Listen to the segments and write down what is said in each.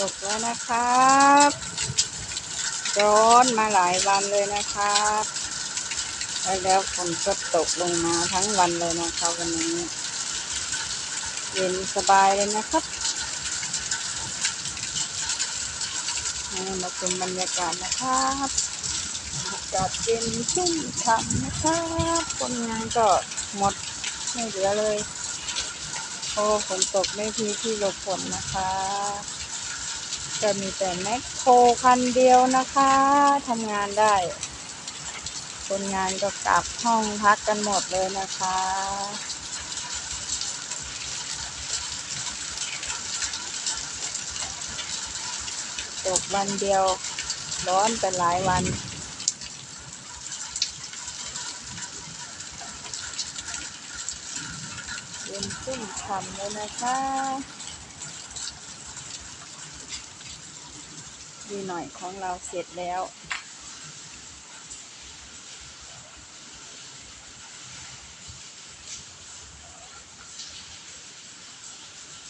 ตกแล้วนะครับร้อนมาหลายวันเลยนะครับแล้วฝนก็ตกลงมาทั้งวันเลยนะครับวันนี้ เย็นสบายเลยนะครับมาชมบรรยากาศนะครับอากาศเย็นชุ่มฉ่ำนะครับคนงานก็หมดไม่เหลือเลย โอ้ฝนตกไม่พีที่หลบฝนนะคะ จะมีแต่แมคโครคันเดียวนะคะทำงานได้ คนงานก็กลับห้องพักกันหมดเลยนะคะตกวันเดียวร้อนเป็นหลายวันเย็นชุ่มฉ่ำเลยนะคะ ดีหน่อยของเราเสร็จแล้ว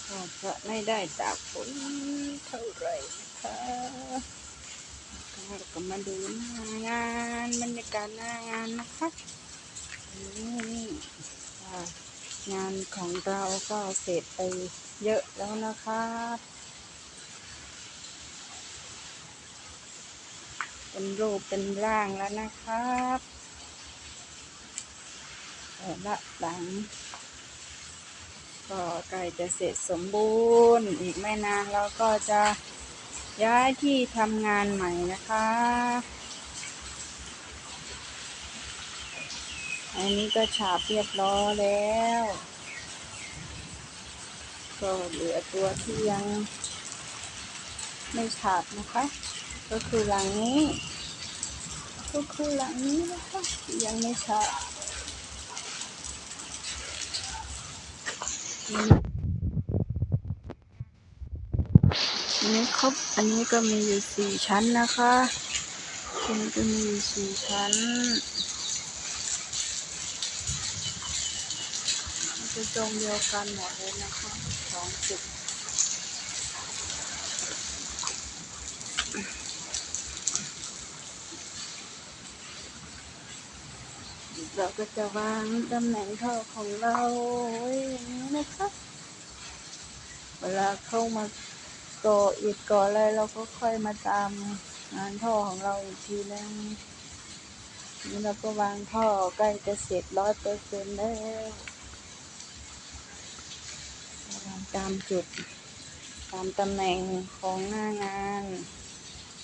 ก็จะไม่ได้ตากฝนเท่าไหร่นะคะก็มาดูหน้างานบรรยากาศหน้างานนะคะนี่อ่งานของเราก็เสร็จไปเยอะแล้วนะครั เป็นรูปเป็นร่างแล้วนะครับแต่ละหลัง ก็ใกล้จะเสร็จสมบูรณ์ อีกไม่นานเราก็จะย้ายที่ทำงานใหม่นะคะอันนี้ก็ฉาบเรียบร้อยแล้ว ก็เหลือตัวที่ยังไม่ฉาบนะคะ ก็คือหลังนี้ก็คือหลังนี้นะคะยังไม่ฉาบอันนี้ครบอันนี้ก็มีอยู่สี่ชั้นนะคะอันนี้ก็มีอยู่สี่ชั้นจะตรงเดียวกันหมดเลยนะคะสองจุด เราก็จะวางตำแหน่งท่อของเราไว้อย่างนี้นะคะเวลาเข้ามาก่ออิฐก่ออะไรเราก็ค่อยมาตามงานท่อของเราอีกทีนึงนี่เราก็วางท่อใกล้จะเสร็จร้อยเปอร์เซ็นต์แล้ววางตามจุด ตามตำแหน่งของหน้างาน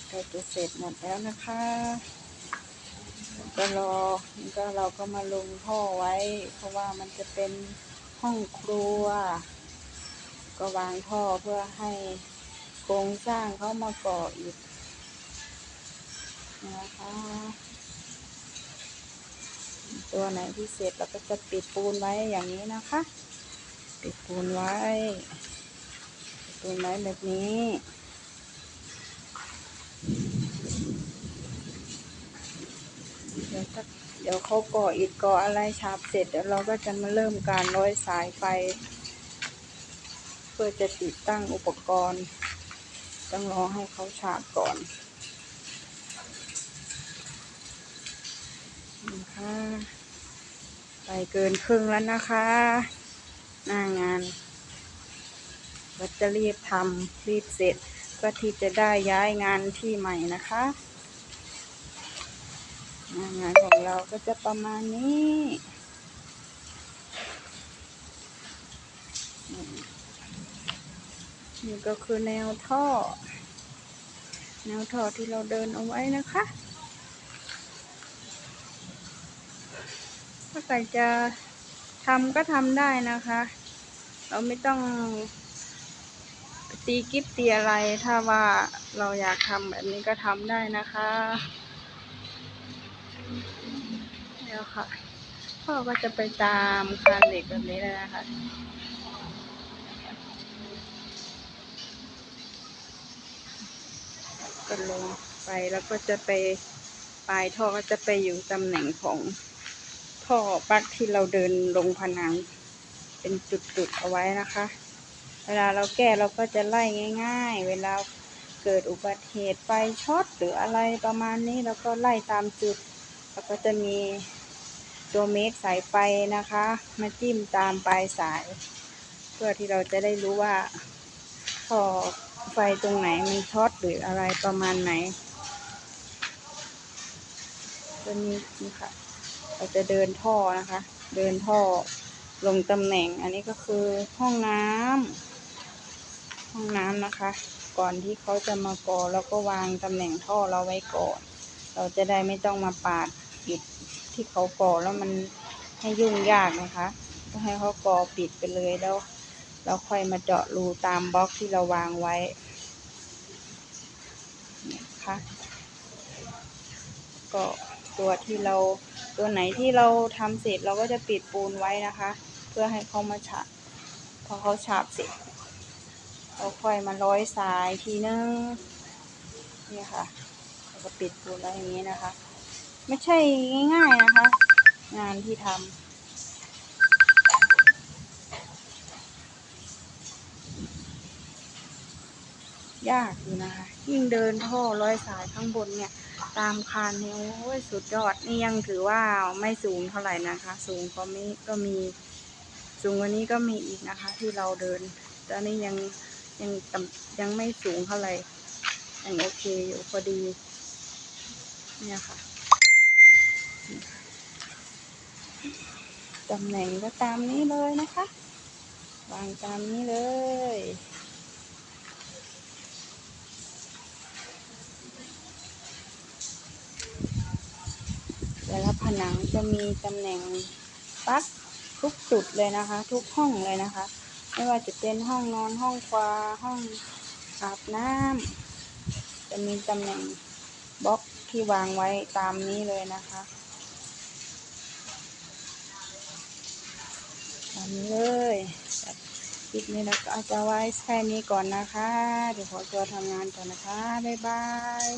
ใกล้จะเสร็จหมดแล้วนะคะ ก็รอก็เราก็มาลงท่อไว้ เพราะว่ามันจะเป็นห้องครัว ก็วางท่อเพื่อให้โครงสร้างเขามาก่ออีกนะคะตัวไหนที่เสร็จเราก็จะปิดปูนไว้อย่างนี้นะคะ ปิดปูนไว้ปูนไว้แบบนี้ ดี๋ยวเดี๋ยวเขาก่ออิฐก่ออะไรฉาบเสร็จเดี๋ยวเราก็จะมาเริ่มการร้อยสายไฟ เพื่อจะติดตั้งอุปกรณ์ ต้องรอให้เขาฉาบก่อนนะคะไปเกินครึ่งแล้วนะคะ หน้างานก็จะรีบทำรีบเสร็จเพื่อที่จะได้ย้ายงานที่ใหม่นะคะ งานของเราก็จะประมาณนี้นี่ก็คือแนวท่อ แนวท่อที่เราเดินเอาไว้นะคะ ถ้าใครจะทำก็ทำได้นะคะ เราไม่ต้องตีกิฟตีอะไร ถ้าว่าเราอยากทำแบบนี้ก็ทำได้นะคะ เดี๋ยวค่ะพ่อก็จะไปตามคานเหล็กแบบนี้เลยนะคะก็ลงไปแล้วก็จะไปปลายท่อก็จะไปอยู่ตำแหน่งของท่อปลั๊กที่เราเดินลงผนัง เป็นจุดๆเอาไว้นะคะ เวลาเราแก้เราก็จะไล่ง่าย ๆ เวลาเกิดอุบัติเหตุไฟช็อตหรืออะไรประมาณนี้เราก็ไล่ตามจุด แล้วก็จะมี ตัวเมตรสายไฟนะคะ มาจิ้มตามปลายสาย เพื่อที่เราจะได้รู้ว่าพอไฟตรงไหนมันช็อตหรืออะไรประมาณไหน ตัวนี้นี่ค่ะ เราจะเดินท่อนะคะ เดินท่อลงตำแหน่งอันนี้ก็คือห้องน้ำห้องน้ำนะคะ ก่อนที่เขาจะมาก่อเราก็วางตำแหน่งท่อเราไว้ก่อน เราจะได้ไม่ต้องมาปาด ปิดที่เขาก่อแล้วมันให้ยุ่งยากนะคะ ก็ให้เขาก่อปิดไปเลยแล้ว เราค่อยมาเจาะรูตามบล็อกที่เราวางไว้นะคะก็ตัวที่เราตัวไหนที่เราทำเสร็จเราก็จะปิดปูนไว้นะคะ เพื่อให้เขามาฉาบพอเขาฉาบเสร็จเราค่อยมาร้อยสายทีนึงนี่ค่ะเราก็ปิดปูนไว้อย่างนี้นะคะ ไม่ใช่ง่าย ๆ นะคะ งานที่ทำยากอยู่นะคะ ยิ่งเดินท่อร้อยสายข้างบนเนี่ย ตามคานเนี่ยโอ้ยสุดยอดนี่ยังถือว่าไม่สูงเท่าไหร่นะคะ สูงก็มีก็มี สูงกว่านี้ก็มีอีกนะคะ ที่เราเดินตอนนี้ยังยังต่ำยังไม่สูงเท่าไหร่ยังโอเคอยู่พอดี เนี่ยค่ะ ตำแหน่งก็ตามนี้เลยนะคะ วางตามนี้เลย แต่ละผนังจะมีตำแหน่งปลั๊กทุกจุดเลยนะคะ ทุกห้องเลยนะคะ ไม่ว่าจะเป็นห้องนอนห้องควาห้องอาบน้ำจะมีตำแหน่งบล็อกที่วางไว้ตามนี้เลยนะคะามนี้เลยคลิปนี้นะก็จะไว้แค่นี้ก่อนนะคะ เดี๋ยวขอตัวทำงานก่อนนะคะ บ๊ายบาย